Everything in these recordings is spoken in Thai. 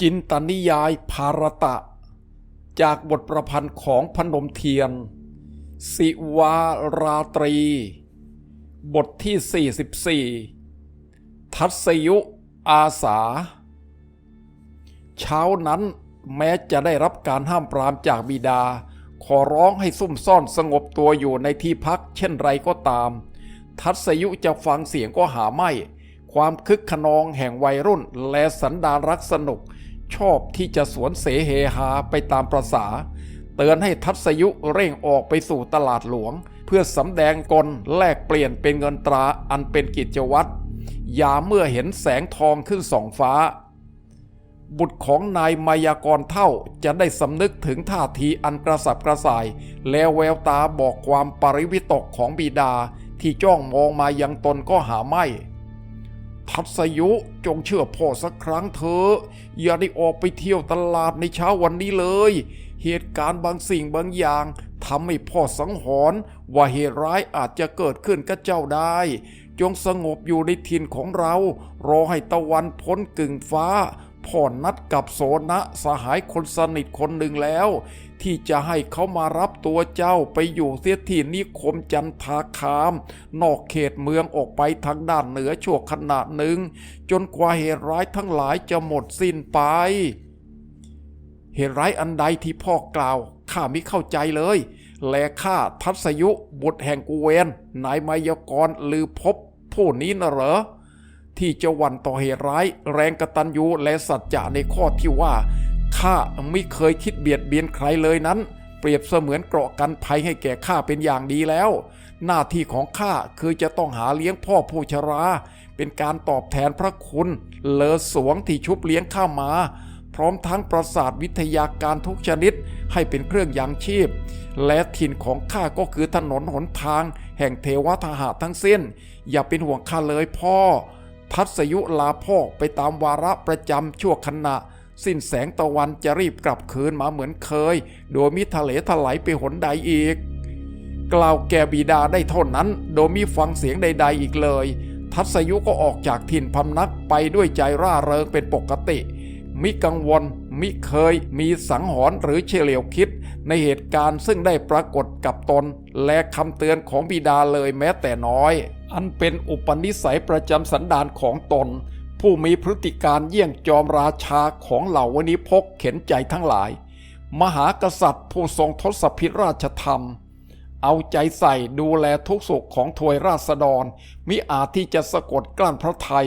จินตนิยายภารตะ จากบทประพันธ์ของพนมเทียน สิวาราตรี บทที่ 44 ทัศยุอาสา เช้านั้นแม้จะได้รับการห้ามปรามจากบิดา ขอร้องให้ซุ่มซ่อนสงบตัวอยู่ในที่พักเช่นไรก็ตาม ทัศยุจะฟังเสียงก็หาไม่ความคึกขนองแห่งวัยรุ่นและสันดานรักสนุก ชอบที่จะสวนเสเฮหาไปตามประษา เตือนให้ทัศยุเร่งออกไปสู่ตลาดหลวง เพื่อสำแดงกลแลกเปลี่ยนเป็นเงินตราอันเป็นกิจวัตรยาเมื่อเห็นแสงทองขึ้นส่องฟ้า บุตรของนายมายากรเท่าจะได้สำนึกถึงท่าทีอันกระสับกระส่าย แล้วแววตาบอกความปริวิตกของบิดาที่จ้องมองมายังตนก็หาไม่ ทัศยุจงเชื่อพ่อสักครั้งเถอะ อย่าได้ออกไปเที่ยวตลาดในเช้าวันนี้เลย เหตุการณ์บางสิ่งบางอย่างทำให้พ่อสังหรณ์ว่าเหตุร้ายอาจจะเกิดขึ้นกับเจ้าได้ จงสงบอยู่ในถิ่นของเรา รอให้ตะวันพ้นกึ่งฟ้าพ่อนัดกับโสนะสหายคนสนิทคนหนึ่งแล้ว ที่จะให้เขามารับตัวเจ้าไปอยู่เสียที่นิคมจันทาคาม นอกเขตเมืองออกไปทางด้านเหนือชั่วขณะหนึ่ง จนกว่าเหตุร้ายทั้งหลายจะหมดสิ้นไป เหตุร้ายอันใดที่พ่อกล่าวข้าไม่เข้าใจเลย และข้าทัศยุบุตรแห่งกุเวนนายมายกรลือพบผู้นี้นะเหรอที่จะวันต่อเหตุร้ายแรงกระตัญญูและสัจจะในข้อที่ว่า ข้าไม่เคยคิดเบียดเบียนใครเลยนั้น เปรียบเสมือนเกราะกันภัยให้แก่ข้าเป็นอย่างดีแล้ว หน้าที่ของข้าคือจะต้องหาเลี้ยงพ่อผู้ชรา เป็นการตอบแทนพระคุณ เลอสวงที่ชุบเลี้ยงข้ามา พร้อมทั้งประสาทวิทยาการทุกชนิดให้เป็นเครื่องยังชีพ และถิ่นของข้าก็คือถนนหนทาง แห่งเทวทหาทั้งสิ้น อย่าเป็นห่วงข้าเลยพ่อ ทัศยุลาพ่อไปตามวาระประจำชั่วขณะ สิ้นแสงตะวันจะรีบกลับคืนมาเหมือนเคย โดยมิทะเลถลายไปหนใดอีก กล่าวแก่บิดาได้เท่านั้น โดยมิฟังเสียงใด ๆ อีกเลย ทัศยุก็ออกจากถิ่นพำนักไปด้วยใจร่าเริงเป็นปกติ มิกังวล มิเคย มีสังหรณ์หรือเฉลียวคิด ในเหตุการณ์ซึ่งได้ปรากฏกับตน และคำเตือนของบิดาเลยแม้แต่น้อย อันเป็นอุปนิสัยประจำสันดานของตน ผู้มีพฤติการเยี่ยงจอมราชาของเหล่าวณิพกเข็นใจทั้งหลาย มหากษัตริย์ผู้ทรงทศพิราชธรรม เอาใจใส่ดูแลทุกสุขของทวยราษฎร มิอาจที่จะสะกดกลั้นพระไทย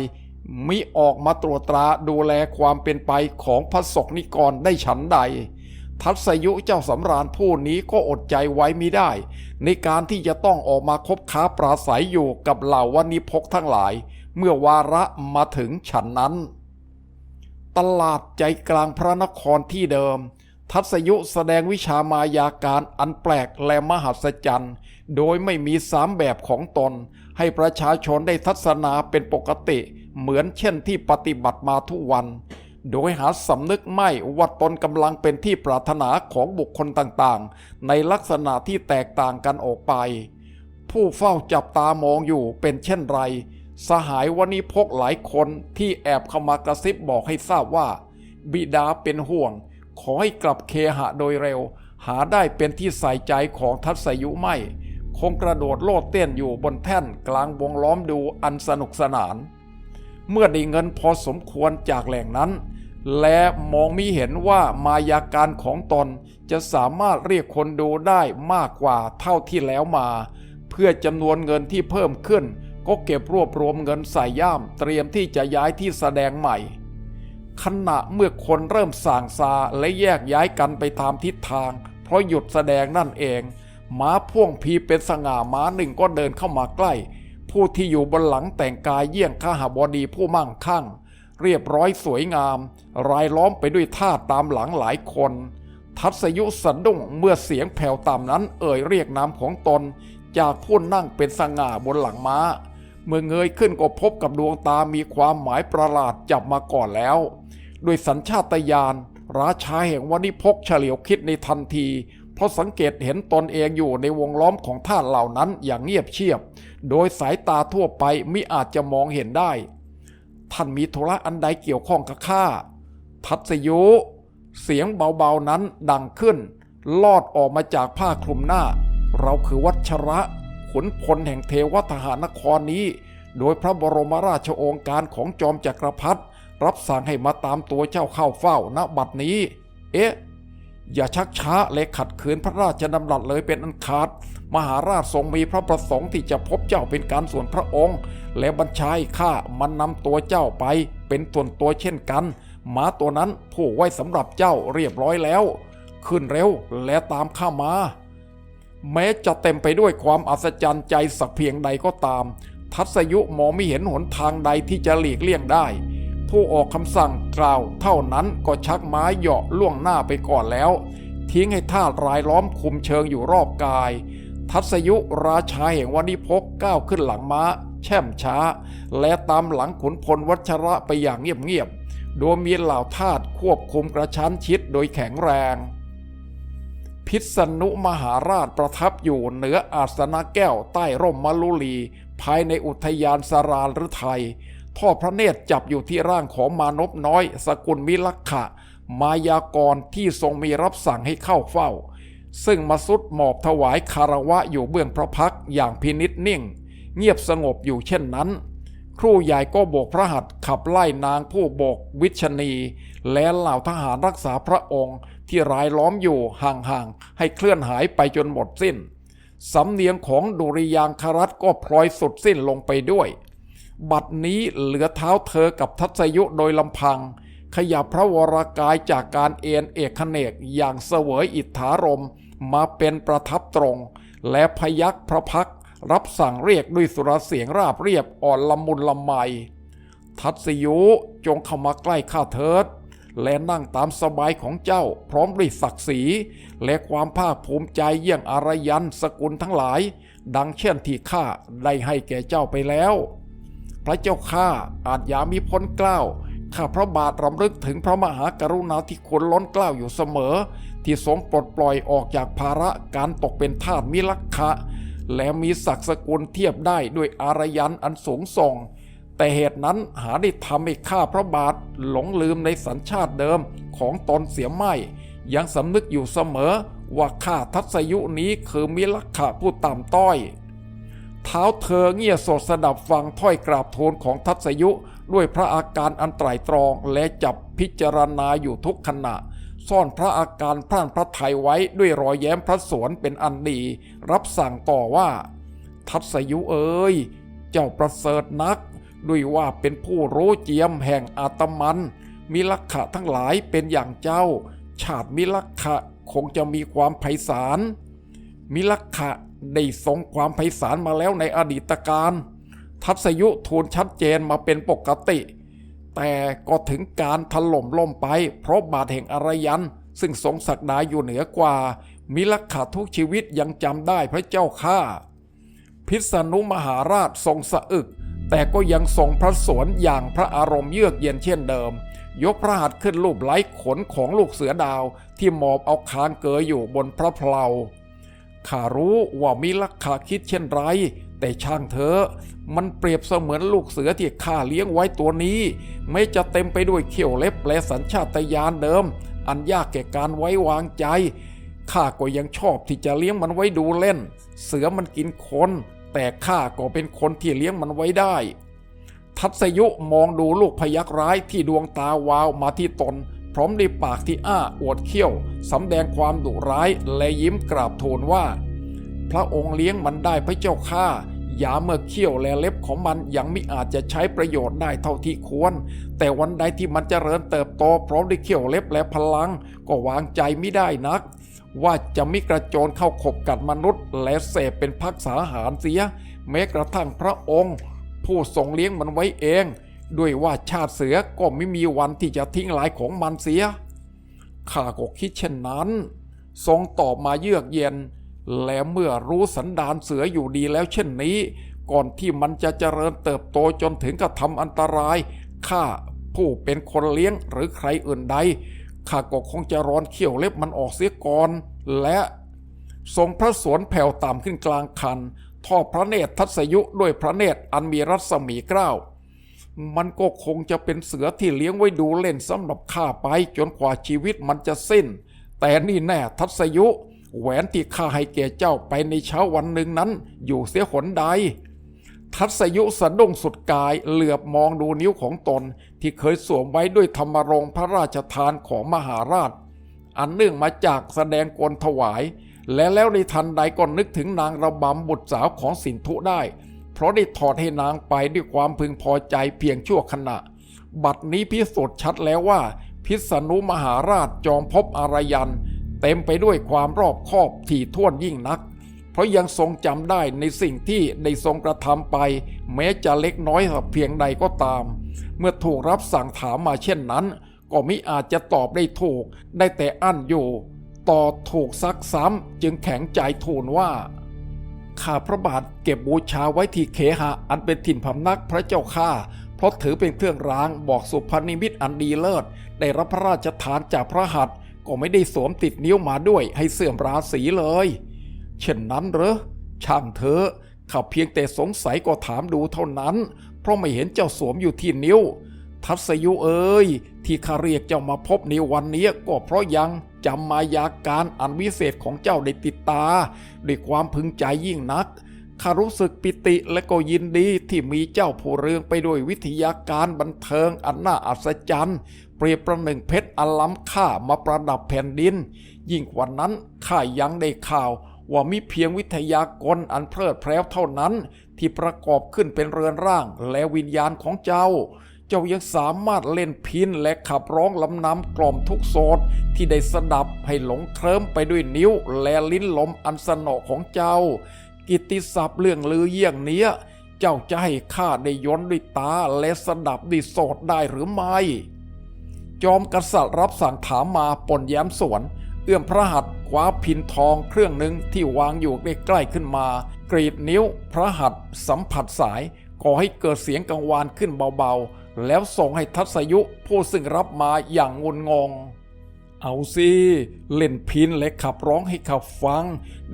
มิออกมาตรวจตราดูแลความเป็นไปของพระศกนิกรได้ฉันใด ทัศยุเจ้าสำราญผู้นี้ก็อดใจไว้มิได้ ในการที่จะต้องออกมาคบค้าปราศัยอยู่กับเหล่าวณิพกทั้งหลาย เมื่อวาระมาถึงฉันนั้น ตลาดใจกลางพระนครที่เดิม ทัศยุแสดงวิชามายาการอันแปลกและมหัศจรรย์ โดยไม่มีสามแบบของตน ให้ประชาชนได้ทัศนาเป็นปกติ เหมือนเช่นที่ปฏิบัติมาทุกวัน โดยหาสำนึกไม่ว่าตนกำลังเป็นที่ปรารถนาของบุคคลต่างๆ ในลักษณะที่แตกต่างกันออกไป ผู้เฝ้าจับตามองอยู่เป็นเช่นไร สหายวณิพกหลายคนที่แอบเข้ามากระซิบบอกให้ทราบว่า บิดาเป็นห่วง ขอให้กลับเคหะโดยเร็ว หาได้เป็นที่ใส่ใจของทัศยุไม่ คงกระโดดโลดเต้นอยู่บนแท่นกลางวงล้อมดูอันสนุกสนาน เมื่อได้เงินพอสมควรจากแหล่งนั้น และมองมีเห็นว่ามายาการของตนจะสามารถเรียกคนดูได้มากกว่าเท่าที่แล้วมา เพื่อจำนวนเงินที่เพิ่มขึ้น ก็เก็บรวบรวมเงินใส่ย่ามเตรียมที่จะย้ายที่แสดงใหม่ ขณะเมื่อคนเริ่มส่างซาและแยกย้ายกันไปตามทิศทาง เพราะหยุดแสดงนั่นเอง ม้าพ่วงพีเป็นสง่าม้าหนึ่งก็เดินเข้ามาใกล้ ผู้ที่อยู่บนหลังแต่งกายเยี่ยงข้าหบดีผู้มั่งคั่ง เรียบร้อยสวยงาม รายล้อมไปด้วยท่าตามหลังหลายคนทัศยุสะดุ้งเมื่อเสียงแผ่วต่ำนั้นเอ่ยเรียกนามของตน จากผู้นั่งเป็นสง่าบนหลังม้า เมื่อเงยขึ้นก็พบกับดวงตามีความหมายประหลาดจับมาก่อนแล้ว ด้วยสัญชาตญาณราชาแห่งวณิพกเฉลียวคิดในทันที เพราะสังเกตเห็นตนเองอยู่ในวงล้อมของท่านเหล่านั้นอย่างเงียบเชียบ โดยสายตาทั่วไปมิอาจจะมองเห็นได้ ท่านมีธุระอันใดเกี่ยวข้องกับข้าทัศยุ เสียงเบาๆนั้นดังขึ้น ลอดออกมาจากผ้าคลุมหน้า เราคือวัชระ ขุนพลแห่งเทวทหารนครนี้ โดยพระบรมราชโองการของจอมจักรพรรดิรับสั่งให้มาตามตัวเจ้าเข้าเฝ้าณบัดนี้ เอ๊ะ อย่าชักช้าและขัดขืนพระราชดำรัสเลยเป็นอันขาด มหาราชทรงมีพระประสงค์ที่จะพบเจ้าเป็นการส่วนพระองค์ และบัญชาให้ข้ามันนำตัวเจ้าไป เป็นส่วนตัวเช่นกันหมาตัวนั้นผู้ไว้สำหรับเจ้าเรียบร้อยแล้ว ขึ้นเร็วและตามข้ามา แม้จะเต็มไปด้วยความอัศจรรย์ใจสักเพียงใดก็ตาม ทัศยุมองไม่เห็นหนทางใดที่จะหลีกเลี่ยงได้ ผู้ออกคำสั่งกล่าว เท่านั้นก็ชักไม้เหยาะล่วงหน้าไปก่อนแล้ว ทิ้งให้ท่ารายล้อมคุมเชิงอยู่รอบกาย ทัศยุราชาแห่งวานิพกก้าวขึ้นหลังม้า แช่มช้า และตามหลังขุนพลวัชระไปอย่างเงียบๆโดยมีเหล่าทาสควบคุมกระชั้นชิดโดยแข็งแรง พิษณุมหาราชประทับอยู่เหนืออาสนะแก้วใต้ร่มมะลุลี ภายในอุทยานสารานฤทัยทอดพระเนตรจับอยู่ที่ร่างของมานพน้อย สกุลมิลักขะ มายากรที่ทรงมีรับสั่งให้เข้าเฝ้า ซึ่งมาสุดหมอบถวายคารวะอยู่เบื้องพระพักอย่างพินิษนิ่ง เงียบสงบอยู่เช่นนั้น ครูใหญ่ก็โบกพระหัตถ์ขับไล่นางผู้โบกวิชนีและเหล่าทหารรักษาพระองค์ที่รายล้อมอยู่ห่างๆ ให้เคลื่อนหายไปจนหมดสิ้น สำเนียงของดุริยางครัตก็พลอยสุดสิ้นลงไปด้วย บัดนี้เหลือเท้าเธอกับทัศยุโดยลำพัง ขยับพระวรากายจากการเอ็นเอกเขนกอย่างเสวยอิทธารมมาเป็นประทับตรง และพยักพระพัก รับสั่งเรียกด้วยสุรเสียงราบเรียบอ่อนละมุนละไม ทัศยุจงเข้ามาใกล้ข้าเถิด และนั่งตามสบายของเจ้าพร้อมด้วยศักดิ์ศรี และความภาคภูมิใจเยี่ยงอารยันสกุลทั้งหลาย ดังเช่นที่ข้าได้ให้แก่เจ้าไปแล้ว พระเจ้าข้าอาจยามีพ้นเกล้าข้าพระบาทรำลึกถึงพระมหากรุณาธิคุณล้นเกล้าอยู่เสมอ ที่ทรงปลดปล่อยออกจากภาระการตกเป็นทาสมิลักขะ และมีศักดิ์สกุลเทียบได้ด้วยอารยันอันสูงส่ง แต่เหตุนั้นหาได้ทำให้ข้าพระบาทหลงลืมในสัญชาติเดิมของตนเสียไม่ ยังสำนึกอยู่เสมอว่าข้าทัศยุนี้คือมิลักขะผู้ต่ำต้อย เท้าเธอเงี่ยสดสดับฟังถ้อยกราบทูลของทัศยุด้วยพระอาการอันไตรตรองและจับพิจารณาอยู่ทุกขณะ ซ่อนพระอาการพร่านพระไทยไว้ด้วยรอยแย้มพระสวนเป็นอันดี รับสั่งต่อว่า ทัศยุเอ๋ยเจ้าประเสริฐนัก ด้วยว่าเป็นผู้รู้เจียมแห่งอาตมัน มิลักขะทั้งหลายเป็นอย่างเจ้า ชาติมิลักขะคงจะมีความไพศาลมิลักขะได้ทรงความไพศาลมาแล้วในอดีตการ ทัศยุทูลชัดเจนมาเป็นปกติ แต่ก็ถึงการถล่มล่มไป เพราะบาทแห่งอารยัน ซึ่งทรงศักดาอยู่เหนือกว่า มิลักขะทุกชีวิตยังจำได้พระเจ้าข้าพิษณุมหาราชทรงสะอึก แต่ก็ยังทรงพระสวนอย่างพระอารมณ์เยือกเย็นเช่นเดิม ยกพระหัตถ์ขึ้นรูปไล้ขนของลูกเสือดาวที่หมอบเอาคางเกยอยู่บนพระเพลาข้ารู้ว่ามิลักขะคิดเช่นไร แต่ช่างเถอะมันเปรียบเสมือนลูกเสือที่ข้าเลี้ยงไว้ตัวนี้ ไม่จะเต็มไปด้วยเขี้ยวเล็บและสัญชาตญาณเดิม อันยากแก่การไว้วางใจข้าก็ยังชอบที่จะเลี้ยงมันไว้ดูเล่น เสือมันกินคน แต่ข้าก็เป็นคนที่เลี้ยงมันไว้ได้ ทัศยุมองดูลูกพยักร้ายที่ดวงตาวาวมาที่ตน พร้อมด้วยปากที่อ้าอวดเขี้ยวสำแดงความดุร้ายและยิ้มกราบทูลว่า พระองค์เลี้ยงมันได้พระเจ้าข้าอย่าเมื่อเขี้ยวและเล็บของมันยังไม่อาจจะใช้ประโยชน์ได้เท่าที่ควร แต่วันใดที่มันจเจริญเติบโตพร้อมด้วยเขี้ยวเล็บและพลัง ก็วางใจไม่ได้นัก ว่าจะมิกระโจนเข้าขบกัดมนุษย์ และเสพเป็นพักษาหารเสีย แม้กระทั่งพระองค์ ผู้ทรงเลี้ยงมันไว้เอง ด้วยว่าชาติเสือก็ไม่มีวันที่จะทิ้งลายของมันเสียข้าก็คิดเช่นนั้น ทรงตอบมาเยือกเย็น และเมื่อรู้สันดานเสืออยู่ดีแล้วเช่นนี้ ก่อนที่มันจะเจริญเติบโตจนถึงกับทำอันตรายข้าผู้เป็นคนเลี้ยงหรือใครอื่นใดข้าก็คงจะร้อนเขี้ยวเล็บมันออกเสียก่อน และทรงพระสวนแผ่วต่ำขึ้นกลางคัน ทอดพระเนตรทัศยุด้วยพระเนตรอันมีรัศมีเกล้ามันก็คงจะเป็นเสือที่เลี้ยงไว้ดูเล่นสำหรับข้าไปจนกว่าชีวิตมันจะสิ้น แต่นี่แน่ทัศยุ แหวนที่ข้าให้แก่เจ้าไปในเช้าวันหนึ่งนั้น อยู่เสียหนใด ทัศยุสะดุ้งสุดกายเหลือบมองดูนิ้วของตนที่เคยสวมไว้ด้วยธรรมรงพระราชทานของมหาราช อันเนื่องมาจากแสดงกลถวาย และแล้วในทันใดก็นึกถึงนางระบำบุตรสาวของสินธุได้ เพราะได้ถอดให้นางไปด้วยความพึงพอใจเพียงชั่วขณะ บัดนี้พิสูจน์ชัดแล้วว่าพิษณุมหาราชจอมภพอารยัน เต็มไปด้วยความรอบคอบถี่ถ้วนยิ่งนัก เพราะยังทรงจำได้ในสิ่งที่ได้ทรงกระทำไป แม้จะเล็กน้อยสักเพียงใดก็ตาม เมื่อถูกรับสั่งถามมาเช่นนั้น ก็มิอาจจะตอบได้ถูก ได้แต่อั้นอยู่ ต่อถูกซักซ้ำจึงแข็งใจทูลว่าข้าพระบาทเก็บบูชาไว้ที่เคหะอันเป็นถิ่นพำนักพระเจ้าข้าเพราะถือเป็นเครื่องรางบอกสุพนิมิตอันดีเลิศ ได้รับพระราชทานจากพระหัตถ์ ก็ไม่ได้สวมติดนิ้วมาด้วยให้เสื่อมราศีเลย เช่นนั้นเหรอช่างเถอะข้าเพียงแต่สงสัยก็ถามดูเท่านั้น เพราะไม่เห็นเจ้าสวมอยู่ที่นิ้ว ทัศยุเอ๋ยที่ข้าเรียกเจ้ามาพบในวันนี้ก็เพราะยังจำมายาการอันวิเศษของเจ้าได้ติดตา ด้วยความพึงใจยิ่งนักข้ารู้สึกปิติและก็ยินดีที่มีเจ้าผู้เรืองไปด้วยวิทยาการบันเทิงอันน่าอัศจรรย์ เปรียบประหนึ่งเพชรอล้ำค่ามาประดับแผ่นดิน ยิ่งกว่านั้นข้ายังได้ข่าวว่ามีเพียงวิทยากรอันเพลิดเพลินเท่านั้น ที่ประกอบขึ้นเป็นเรือนร่างและวิญญาณของเจ้า เจ้ายังสามารถเล่นพินและขับร้องลำนำกล่อมทุกโสดที่ได้สดับให้หลงเคลิ้มไปด้วยนิ้วและลิ้นลมอันสนอของเจ้า กิตติศัพท์เรื่องลือเยี่ยงเนี้ย เจ้าจะให้ข้าได้ย้อนด้วยตาและสดับด้วยโสดได้หรือไม่ จอมกษัตริย์รับสั่งถามมาปนแย้มสวน เอื้อมพระหัตถ์คว้าพินทองเครื่องหนึ่งที่วางอยู่ใกล้ๆขึ้นมา กรีดนิ้วพระหัตถ์สัมผัสสายก่อให้เกิดเสียงกังวานขึ้นเบาๆ แล้วส่งให้ทัศยุผู้ซึ่งรับมาอย่างงุนงง เอาสิเล่นพินและขับร้องให้ขับฟัง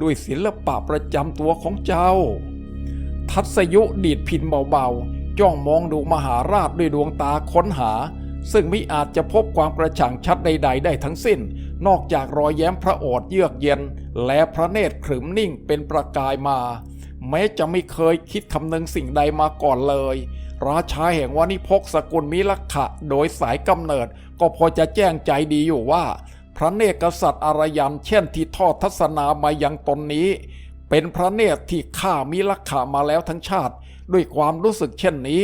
ด้วยศิลปะประจำตัวของเจ้า ทัศยุดีดพินเบาๆ จ้องมองดูมหาราชด้วยดวงตาค้นหา ซึ่งมิอาจจะพบความกระจ่างชัดใด ๆ ได้ทั้งสิ้น นอกจากรอยแย้มพระโอษฐ์เยือกเย็น และพระเนตรขรึมนิ่งเป็นประกายมา แม้จะไม่เคยคิดคำนึงสิ่งใดมาก่อนเลย ราชาแห่งวานิพกสกุลมิลักขะโดยสายกำเนิด ก็พอจะแจ้งใจดีอยู่ว่า พระเนตรกษัตริย์อารยันเช่นที่ทอดทัศนามายังตนนี้ เป็นพระเนตรที่ข้ามิลักขะมาแล้วทั้งชาติ ด้วยความรู้สึกเช่นนี้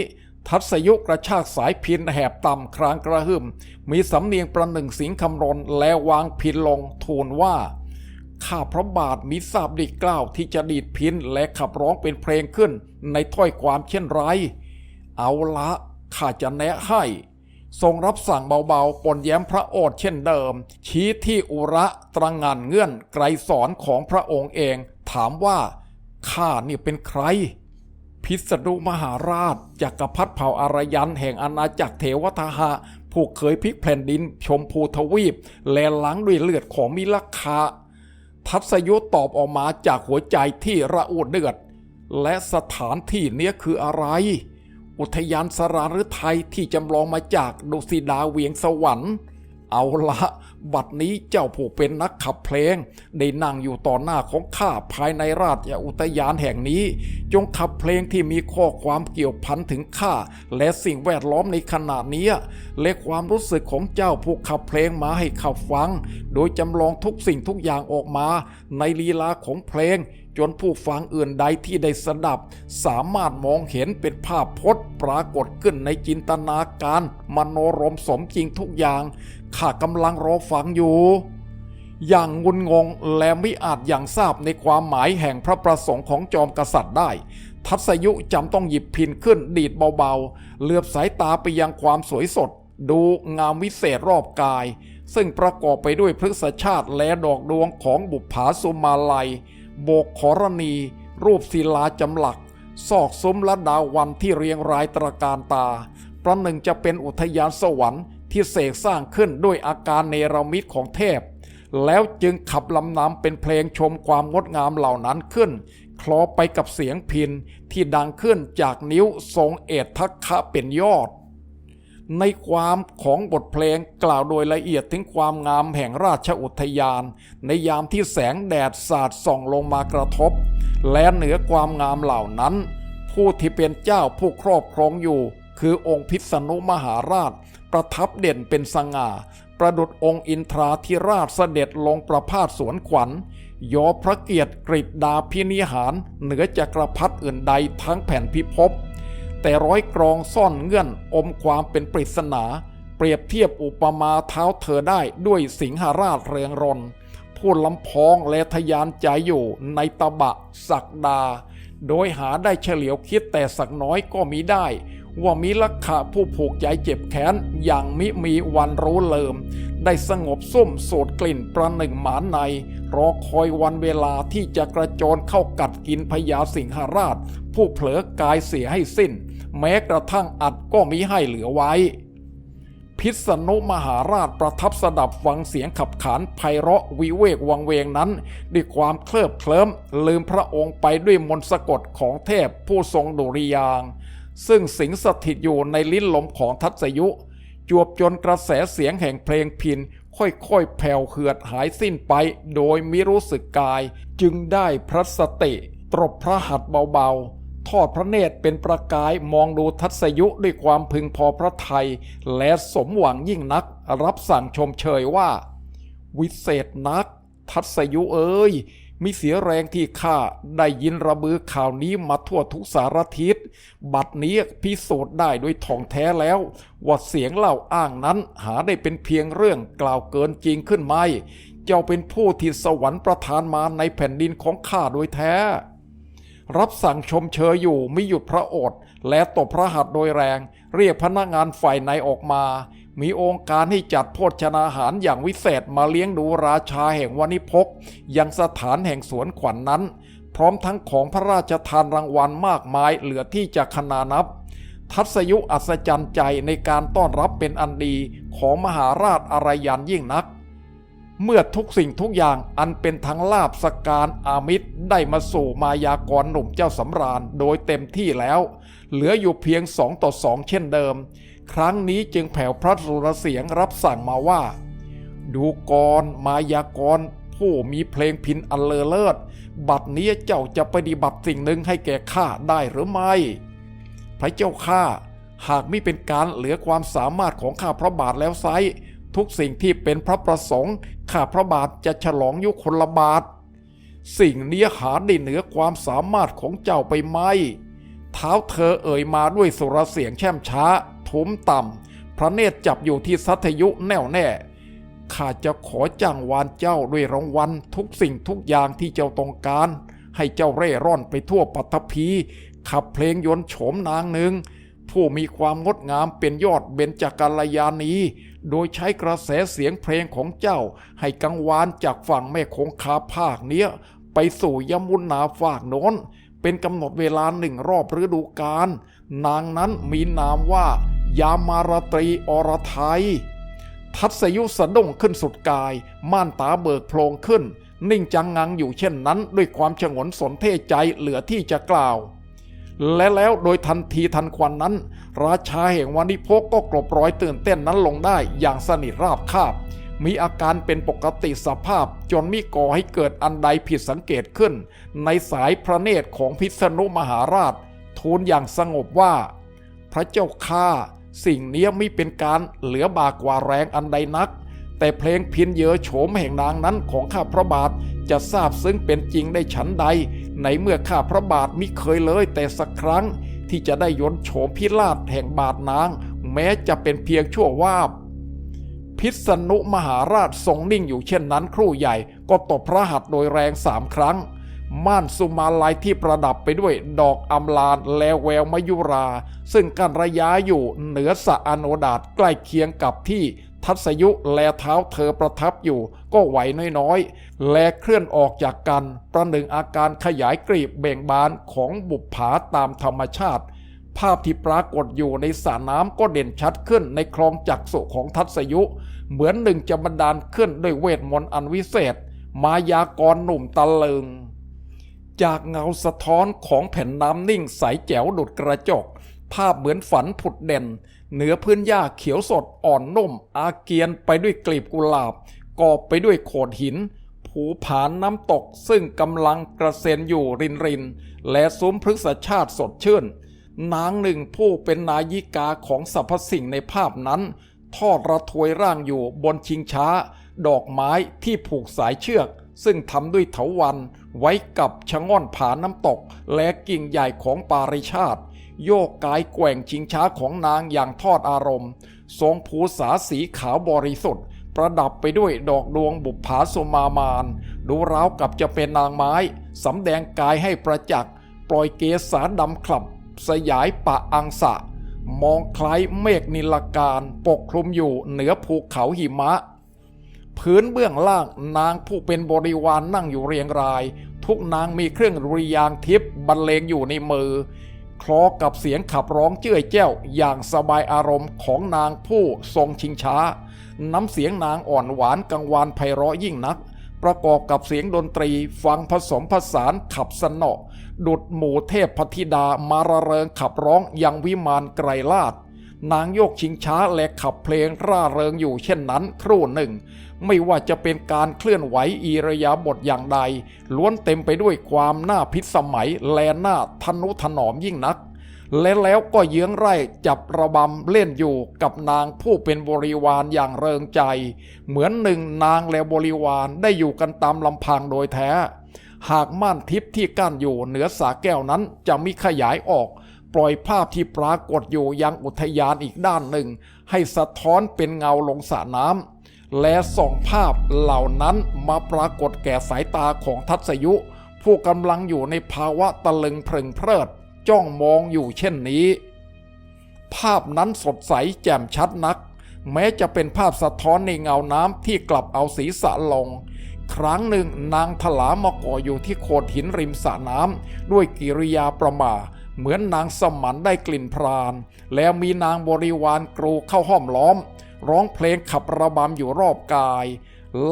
ทัศยุกระชากสายพินแหบต่ำครางกระหึ่ม มีสำเนียงประหนึ่งสิงคำรนแล้ววางพินลงทูลว่า ข้าพระบาทมิทราบดีกล้าวที่จะดีดพินและขับร้องเป็นเพลงขึ้น ในถ้อยความเช่นไร เอาละข้าจะแนะให้ ทรงรับสั่งเบาๆปนแย้มพระโอษฐ์เช่นเดิม ชี้ที่อุระตระงานเงื่อนไกรสอนของพระองค์เอง ถามว่าข้านี่เป็นใคร พิษณุมหาราชจักรพรรดิเผ่าอารยันแห่งอาณาจักรเทวทหะผู้เคยพลิกแผ่นดินชมพูทวีป แลล้างด้วยเลือดของมิลคาทัศยุตอบออกมาจากหัวใจที่ระอุเดือด และสถานที่เนี้ยคืออะไร อุทยานสรารไทยที่จำลองมาจากดุสิดาเวียงสวรรค์ เอาละบัดนี้เจ้าผู้เป็นนักขับเพลง ได้นั่งอยู่ต่อหน้าของข้าภายในราชอุทยานแห่งนี้ จงขับเพลงที่มีข้อความเกี่ยวพันถึงข้าและสิ่งแวดล้อมในขณะนี้และความรู้สึกของเจ้าผู้ขับเพลงมาให้ขับฟัง โดยจำลองทุกสิ่งทุกอย่างออกมา ในลีลาของเพลงจนผู้ฟังอื่นใดที่ได้สดับ สามารถมองเห็นเป็นภาพพจน์ปรากฏขึ้นในจินตนาการ มโนรมสมจริงทุกอย่างข้ากำลังรอฟังอยู่ อย่างงุนงงและไม่อาจอย่างทราบในความหมายแห่งพระประสงค์ของจอมกษัตริย์ได้ ทัศยุจำต้องหยิบพินขึ้นดีดเบาๆ เลือบสายตาไปยังความสวยสด ดูงามวิเศษรอบกาย ซึ่งประกอบไปด้วยพฤกษชาติและดอกดวงของบุปผาสุมาลัย โบกขรณี รูปศิลาจำหลักซอกซุ้มและดาววันที่เรียงรายตระการตา ประหนึ่งจะเป็นอุทยานสวรรค์ ที่เสกสร้างขึ้นด้วยอาการเนรมิตของเทพ แล้วจึงขับลำนำเป็นเพลงชมความงดงามเหล่านั้นขึ้น คลอไปกับเสียงพินที่ดังขึ้นจากนิ้วทรงเอตทัคคะเป็นยอด ในความของบทเพลงกล่าวโดยละเอียดถึงความงามแห่งราชอุทยาน ในยามที่แสงแดดสาดส่องลงมากระทบ และเหนือความงามเหล่านั้น ผู้ที่เป็นเจ้าผู้ครอบครองอยู่คือองค์พิษณุมหาราช ประทับเด่นเป็นสง่า ประดุจองค์อินทราธิราชเสด็จลงประพาสสวนขวัญยอพระเกียรติกริดาพินิหาร เหนือจักรพรรดิอื่นใดทั้งแผ่นพิภพ แต่ร้อยกรองซ่อนเงื่อนอมความเป็นปริศนา เปรียบเทียบอุปมาเท้าเธอได้ด้วยสิงหราชเรืองรนผู้ลำพองและทยานใจอยู่ในตะบะสักดา โดยหาได้เฉลียวคิดแต่สักน้อยก็มีได้ ว่ามีลักขะผู้ผูกใจเจ็บแค้นอย่างมิมีวันรู้เลิม ได้สงบซุ่มสูดกลิ่นประหนึ่งหมาใน รอคอยวันเวลาที่จะกระโจนเข้ากัดกินพญาสิงหราช ผู้เผลอกายเสียให้สิ้น แม้กระทั่งอัดก็มิให้เหลือไว้ พิษณุมหาราชประทับสดับฟังเสียงขับขานไพเราะวิเวกวังเวงนั้น ด้วยความเคลิบเคลิ้มลืมพระองค์ไปด้วยมนต์สะกดของเทพผู้ทรงดุริยาง ซึ่งสิงสถิตอยู่ในลิ้นลมของทัศยุ จวบจนกระแสเสียงแห่งเพลงพินค่อยๆแผ่วเหือดหายสิ้นไปโดยมิรู้สึกกาย จึงได้พระสติ ตรบพระหัตถ์เบาๆ ทอดพระเนตรเป็นประกายมองดูทัศยุด้วยความพึงพอพระทัยและสมหวังยิ่งนักรับสั่งชมเชยว่า วิเศษนัก ทัศยุเอ้ย มีเสียแรงที่ข้าได้ยินระบือข่าวนี้มาทั่วทุกสารทิศ บัดนี้พิสูจน์ได้ด้วยท่องแท้แล้ว ว่าเสียงเล่าอ้างนั้นหาได้เป็นเพียงเรื่องกล่าวเกินจริงขึ้นไหม เจ้าเป็นผู้ที่สวรรค์ประทานมาในแผ่นดินของข้าโดยแท้ รับสั่งชมเชยอยู่ไม่หยุดพระโอษฐ์และตบพระหัตถ์โดยแรง เรียกพนักงานฝ่ายในออกมา มีองค์การให้จัดโภชนาหารอย่างวิเศษมาเลี้ยงดูราชาแห่งวานิพกยังสถานแห่งสวนขวัญนนั้น พร้อมทั้งของพระราชทานรางวัลมากมายเหลือที่จะขนานับ ทัศยุอัศจรรย์ใจในการต้อนรับเป็นอันดีของมหาราชอารยันยิ่งนัก เมื่อทุกสิ่งทุกอย่างอันเป็นทั้งลาบสการอามิตรได้มาสู่มายากรหนุ่มเจ้าสำราญโดยเต็มที่แล้ว เหลืออยู่เพียงสองต่อสองเช่นเดิม ครั้งนี้จึงแผ่วพระสุรเสียงรับสั่งมาว่า ดูกรมายากร ผู้มีเพลงพินอันเลอเลิศ บัดนี้เจ้าจะปฏิบัติสิ่งหนึ่งให้แก่ข้าได้หรือไม่ พระเจ้าข้าหากไม่เป็นการเหลือความสามารถของข้าพระบาทแล้วไซทุกสิ่งที่เป็นพระประสงค์ข้าพระบาทจะฉลองยุคนละบาท สิ่งนี้หาได้เหนือความสามารถของเจ้าไปไหม เท้าเธอเอ่ยมาด้วยสุรเสียงแช่มช้า ทุ้มต่ำพระเนตรจับอยู่ที่สัทยุแน่วแน่ข้าจะขอจ้างวานเจ้าด้วยรางวัลทุกสิ่งทุกอย่างที่เจ้าต้องการ ให้เจ้าเร่ร่อนไปทั่วปัตภีขับเพลงยนต์โฉมนางหนึ่ง ผู้มีความงดงามเป็นยอดเบญจกัลยาณีโดยใช้กระแสเสียงเพลงของเจ้า ให้กังวานจากฝั่งแม่คงคาภาคเนี้ย ไปสู่ยมุนาฝากโน้น เป็นกำหนดเวลาหนึ่งรอบฤดูกาลนางนั้นมีนามว่า ยามารตรีอรไทย ทัศยุสะดุ้งขึ้นสุดกาย ม่านตาเบิกโพลงขึ้น นิ่งจังงังอยู่เช่นนั้น ด้วยความฉงนสนเทใจเหลือที่จะกล่าว และแล้วโดยทันทีทันควันนั้น ราชาแห่งวานิพกก็กลบรอยตื่นเต้นนั้นลงได้อย่างสนิทราบคาบ มีอาการเป็นปกติสภาพจนมิก่อให้เกิดอันใดผิดสังเกตขึ้น ในสายพระเนตรของพิษณุมหาราชทูลอย่างสงบว่า พระเจ้าข้า สิ่งนี้ไม่เป็นการเหลือบากกว่าแรงอันใดนัก แต่เพลงเพียนเยอโฉมแห่งนางนั้นของข้าพระบาทจะทราบซึ้งเป็นจริงได้ฉันใด ในเมื่อข้าพระบาทมิเคยเลยแต่สักครั้ง ที่จะได้ยนโฉมพิราชแห่งบาทนาง แม้จะเป็นเพียงชั่ววาบพิษณุมหาราชทรงนิ่งอยู่เช่นนั้นครู่ใหญ่ก็ตบพระหัตถ์โดยแรงสามครั้ง ม่านสุมาลัยที่ประดับไปด้วยดอกอำลานและแววมยุรา ซึ่งกันระยะอยู่เหนือสะอโนดาตใกล้เคียงกับที่ทัศยุและเท้าเธอประทับอยู่ ก็ไหวน้อยๆ และเคลื่อนออกจากกัน ประหนึ่งอาการขยายกรีบเบ่งบานของบุปผาตามธรรมชาติ ภาพที่ปรากฏอยู่ในสระน้ำก็เด่นชัดขึ้นในคลองจักสุของทัศยุ เหมือนหนึ่งจะบันดาลขึ้นด้วยเวทมนต์อันวิเศษ มายากรหนุ่มตะลึง จากเงาสะท้อนของแผ่นน้ำนิ่งใสแจ๋วดุดกระจก ภาพเหมือนฝันผุดเด่น เหนือพื้นหญ้าเขียวสดอ่อนนุ่ม อาเกียนไปด้วยกลีบกุหลาบกอบไปด้วยโขดหิน ผูผานน้ำตกซึ่งกำลังกระเซ็นอยู่รินริน และซุ้มพฤกษชาติสดชื่น นางหนึ่งผู้เป็นนายิกาของสรรพสิ่งในภาพนั้น ทอดระทวยร่างอยู่บนชิงช้า ดอกไม้ที่ผูกสายเชือก ซึ่งทำด้วยเถาวันไว้กับชะง่อนผาน้ำตก และกิ่งใหญ่ของปาริชาติโยกกายแกว่งชิงช้าของนางอย่างทอดอารมณ์ ทรงผูสาสีขาวบริสุทธิ์ ประดับไปด้วยดอกดวงบุปผาสมามาน ดูราวกับจะเป็นนางไม้ สำแดงกายให้ประจักษ์ ปล่อยเกสาดำคลับ สยายปะอังสะ มองคล้ายเมฆนิลการ ปกคลุมอยู่เหนือภูเขาหิมะ พื้นเบื้องล่างนางผู้เป็นบริวารนนั่งอยู่เรียงราย ทุกนางมีเครื่องรุริยางทิพย์บรรเลงอยู่ในมือ คล้อกับเสียงขับร้องเจ้ยแจ้วอย่างสบายอารมณ์ของนางผู้ทรงชิงช้า น้ำเสียงนางอ่อนหวานกังวานไพเราะยิ่งนัก ประกอบกับเสียงดนตรีฟังผสมผสานขับสนอดุดหมู่เทพพธิดามาระเริงขับร้องยังวิมานไกรลาดนางโยกชิงช้าและขับเพลงร่าเริงอยู่เช่นนั้น ครู่หนึ่ง ไม่ว่าจะเป็นการเคลื่อนไหวอีระยาบทอย่างใด ล้วนเต็มไปด้วยความน่าพิสมัยและน่าทนุถนอมยิ่งนัก และแล้วก็เยื้องไร่จับระบำเล่นอยู่กับนางผู้เป็นบริวารอย่างเริงใจ เหมือนหนึ่งนางและบริวารได้อยู่กันตามลำพังโดยแท้ หากม่านทิพย์ที่กั้นอยู่เหนือสาแก้วนั้นจะมิขยายออกปล่อยภาพที่ปรากฏอยู่ยังอุทยานอีกด้านหนึ่ง ให้สะท้อนเป็นเงาลงสระน้ำ และส่องภาพเหล่านั้นมาปรากฏแก่สายตาของทัศยุ ผู้กำลังอยู่ในภาวะตะลึงเพลิงเพลิด จ้องมองอยู่เช่นนี้ ภาพนั้นสดใสแจ่มชัดนัก แม้จะเป็นภาพสะท้อนในเงาน้ำที่กลับเอาศีรษะลง ครั้งหนึ่งนางถลามาก่ออยู่ที่โขดหินริมสระน้ำด้วยกิริยาประมาเหมือนนางสมันได้กลิ่นพราน แล้วมีนางบริวารกรูเข้าห้อมล้อม ร้องเพลงขับระบำอยู่รอบกาย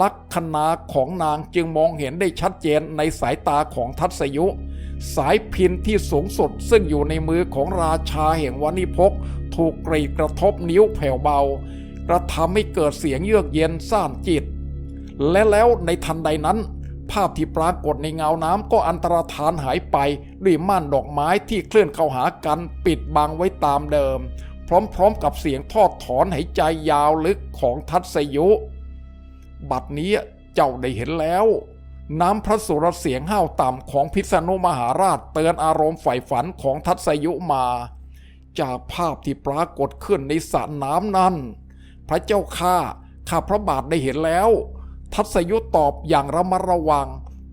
ลักษณะของนางจึงมองเห็นได้ชัดเจนในสายตาของทัศยุ สายพินที่สูงสุดซึ่งอยู่ในมือของราชาแห่งวานิพกถูกกรีดกระทบนิ้วแผ่วเบากระทำให้เกิดเสียงเยือกเย็นซ่านจิต และแล้วในทันใดนั้น ภาพที่ปรากฏในเงาน้ำก็อันตรธานหายไปด้วยม่านดอกไม้ที่เคลื่อนเข้าหากันปิดบังไว้ตามเดิม พร้อมๆกับเสียงทอดถอนหายใจยาวลึกของทัศยุ บัดนี้เจ้าได้เห็นแล้ว น้ำพระสุรเสียงห้าวต่ำของพิษณุมหาราชเตือนอารมณ์ใฝ่ฝันของทัศยุมา จากภาพที่ปรากฏขึ้นในสระน้ำนั้น พระเจ้าข้าข้าพระบาทได้เห็นแล้ว ทัศยุตอบอย่างระมัดระวัง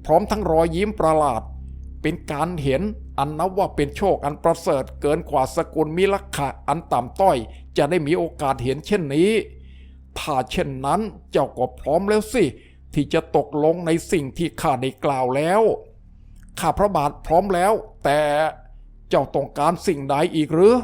พร้อมทั้งรอยยิ้มประหลาด เป็นการเห็น อันนับว่าเป็นโชคอันประเสริฐเกินกว่าสกุลมิลักขะอันต่ำต้อย จะได้มีโอกาสเห็นเช่นนี้ ถ้าเช่นนั้นเจ้าก็พร้อมแล้วสิ ที่จะตกลงในสิ่งที่ข้าได้กล่าวแล้ว ข้าพระบาทพร้อมแล้ว แต่เจ้าต้องการสิ่งใดอีกหรือ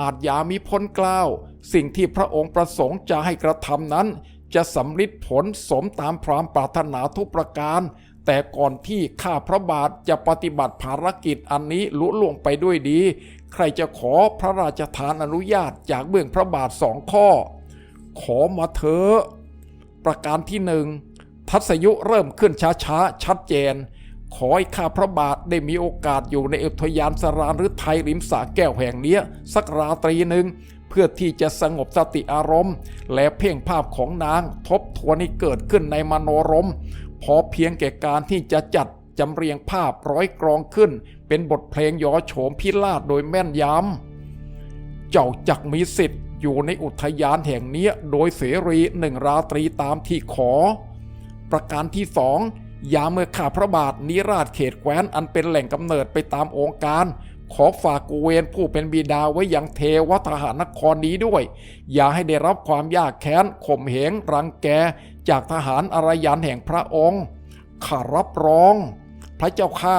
อาจยามีพ้นกล่าว สิ่งที่พระองค์ประสงค์จะให้กระทำนั้น จะสำลิดผลสมตามพรามปรารถนาทุกประการ แต่ก่อนที่ข้าพระบาทจะปฏิบัติภารกิจอันนี้ลุล่วงไปด้วยดี ใครจะขอพระราชทานอนุญาตจากเบื้องพระบาทสองข้อ ขอมาเถอะประการที่หนึ่งทัศยุเริ่มขึ้นช้าๆ ชัดเจน ขอให้ข้าพระบาทได้มีโอกาสอยู่ในอุทยานสรานหรือไทยริมสระแก้วแห่งเนี้ย สักราตรีหนึ่งเพื่อที่จะสงบสติอารมณ์ และเพ่งภาพของนางทบทวนให้เกิดขึ้นในมโนรม พอเพียงแก่การที่จะจัดจำเรียงภาพร้อยกรองขึ้น เป็นบทเพลงยอโฉมพิลาดโดยแม่นยำเจ้าจักมีสิทธิ์อยู่ในอุทยานแห่งนี้โดยเสรีหนึ่งราตรีตามที่ขอ ประการที่สองยาเมื่อข้าพระบาทนิราชเขตแคว้นอันเป็นแหล่งกำเนิดไปตามองค์การ ขอฝากกูเวนผู้เป็นบิดาไว้ยังเทวทหารนครนี้ด้วย อย่าให้ได้รับความยากแค้นข่มเหงรังแก จากทหารอารยันแห่งพระองค์ข้ารับรอง พระเจ้าข้า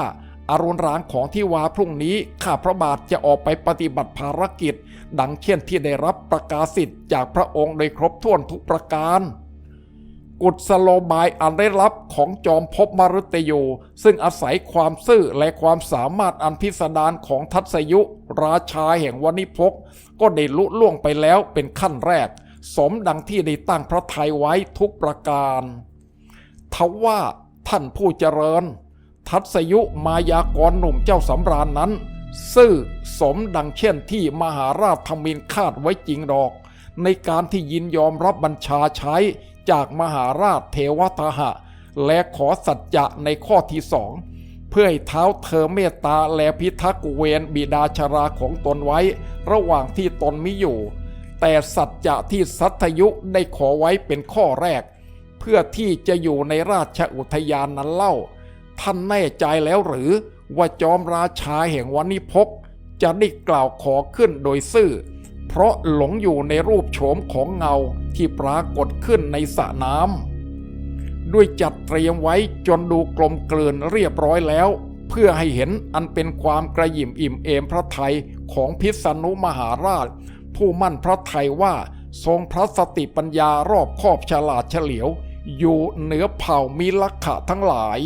อารุณรางของที่วาพรุ่งนี้ข้าพระบาทจะออกไปปฏิบัติภารกิจ ดังเช่นที่ได้รับประกาศสิทธิ์จากพระองค์โดยครบถ้วนทุกประการ กุศโลบายอันได้รับของจอมภพมรุตยูซึ่งอาศัยความซื่อและความสามารถอันพิสดารของทัศยุ ราชาแห่งวณิพกก็ได้ลุล่วงไปแล้วเป็นขั้นแรก สมดังที่ได้ตั้งพระทัยไว้ทุกประการทว่าท่านผู้เจริญ ทัศยุมายากรหนุ่มเจ้าสำราญนั้น ซื่อสมดังเช่นที่มหาราชธมินคาดไว้จริงดอก ในการที่ยินยอมรับบัญชาใช้ จากมหาราชเทวทหะ และขอสัจจะในข้อที่สองเพื่อให้เท้าเธอเมตตาและพิทักษ์เวนบิดาชราของตนไว้ ระหว่างที่ตนมิอยู่ แต่สัจจะที่สัตยุได้ขอไว้เป็นข้อแรก เพื่อที่จะอยู่ในราชอุทยานนั้นเล่า ท่านแน่ใจแล้วหรือว่าจอมราชาแห่งวันิพกจะได้กล่าวขอขึ้นโดยซื่อ เพราะหลงอยู่ในรูปโฉมของเงาที่ปรากฏขึ้นในสระน้ำด้วยจัดเตรียมไว้จนดูกลมเกลื่อนเรียบร้อยแล้ว เพื่อให้เห็นอันเป็นความกระยิ่มอิ่มเอมพระไทยของพิษณุมหาราช ผู้มั่นพระไทยว่าทรงพระสติปัญญารอบคอบฉลาดเฉลียว อยู่เหนือเผ่ามีลักขะทั้งหลาย